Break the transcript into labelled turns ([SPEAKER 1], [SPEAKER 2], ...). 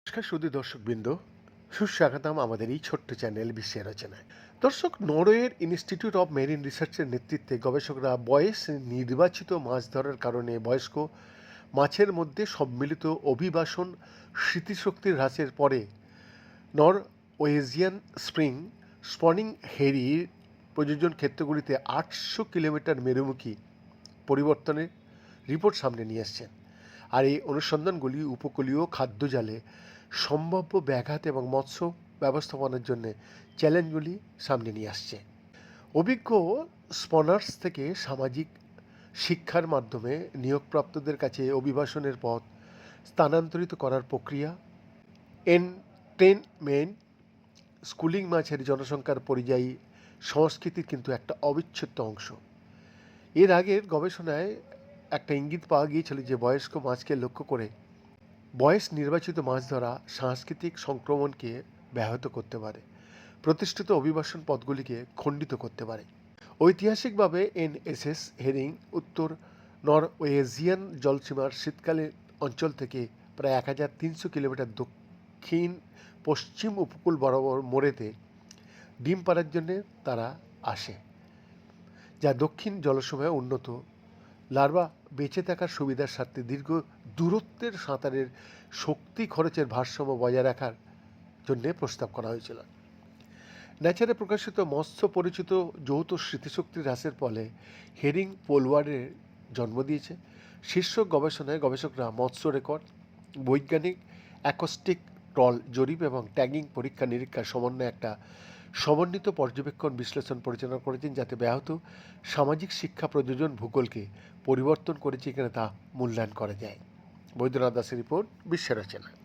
[SPEAKER 1] নমস্কার সুদী দর্শকবৃন্দ। সুস্বাগতম আমাদের এই ছোট্ট চ্যানেল বিশ্বের রচনায়। দর্শক, নরওয়ের ইনস্টিটিউট অফ মেরিন রিসার্চের নেতৃত্বে গবেষকরা বয়স নির্বাচিত মাছ ধরার কারণে বয়স্ক মাছের মধ্যে সম্মিলিত অভিবাসন স্মৃতিশক্তির হ্রাসের পরে নর ওয়েজিয়ান স্প্রিং স্পনিং হেরির প্রযোজন ক্ষেত্রগুলিতে আটশো কিলোমিটার মেরুমুখী পরিবর্তনের রিপোর্ট সামনে নিয়ে আসছেন। আর এই অনুসন্ধানগুলি উপকূলীয় খাদ্যজালে সম্ভাব্য ব্যাঘাত এবং মৎস্য ব্যবস্থাপনার জন্য চ্যালেঞ্জগুলি সামনে নিয়ে আসছে। অভিজ্ঞ স্পনার্স থেকে সামাজিক শিক্ষার মাধ্যমে নিয়োগপ্রাপ্তদের কাছে অভিবাসনের পথ স্থানান্তরিত করার প্রক্রিয়া এন্টেনমেন্ট স্কুলিং মাছের জনসংখ্যার পরিযায়ী সংস্কৃতির কিন্তু একটা অবিচ্ছেদ্য অংশ। এর আগের গবেষণায় একটা ইঙ্গিত পাওয়া গিয়েছিল যে বয়স্ক মাছকে লক্ষ্য করে বয়স নির্বাচিত মাছ ধরা সাংস্কৃতিক সংক্রমণকে ব্যাহত করতে পারে, প্রতিষ্ঠিত অভিবাসন পথগুলিকে খণ্ডিত করতে পারে। ঐতিহাসিকভাবে এনএসএস, হেরিং, উত্তর নরওয়েজিয়ান জলসীমার শীতকালীন অঞ্চল থেকে প্রায় এক হাজার তিনশো কিলোমিটার দক্ষিণ পশ্চিম উপকূল বরাবর মোড়েতে ডিম পাড়ার জন্যে তারা আসে, যা দক্ষিণ জলসময়ে উন্নত, লার্ভা বেঁচে থাকার সুবিধার স্বার্থে দীর্ঘ দূরত্বের সাঁতারের শক্তি খরচের ভারসাম্য বজায় রাখার জন্য প্রস্তাব করা হয়েছিল। ন্যাচারে প্রকাশিত মৎস্য পরিচিত যৌথ স্মৃতিশক্তি হ্রাসের ফলে হেরিং পোলওয়ার্ডের জন্ম দিয়েছে। শীর্ষক গবেষণায় গবেষকরা মৎস্য রেকর্ড, বৈজ্ঞানিক, অ্যাকোস্টিক, ট্রল জরিপ এবং ট্যাগিং পরীক্ষা নিরীক্ষার সমন্বয়ে একটা সমন্বিত পর্যবেক্ষণ বিশ্লেষণ পরিচালনা করেছেন যাতে ব্যাহত সামাজিক শিক্ষা প্রযোজন ভূগোলকে পরিবর্তন করেছে কিনা তা মূল্যায়ন করা যায়। বৈদ্যনাথ দাসের রিপোর্ট বিশ্বের রচনা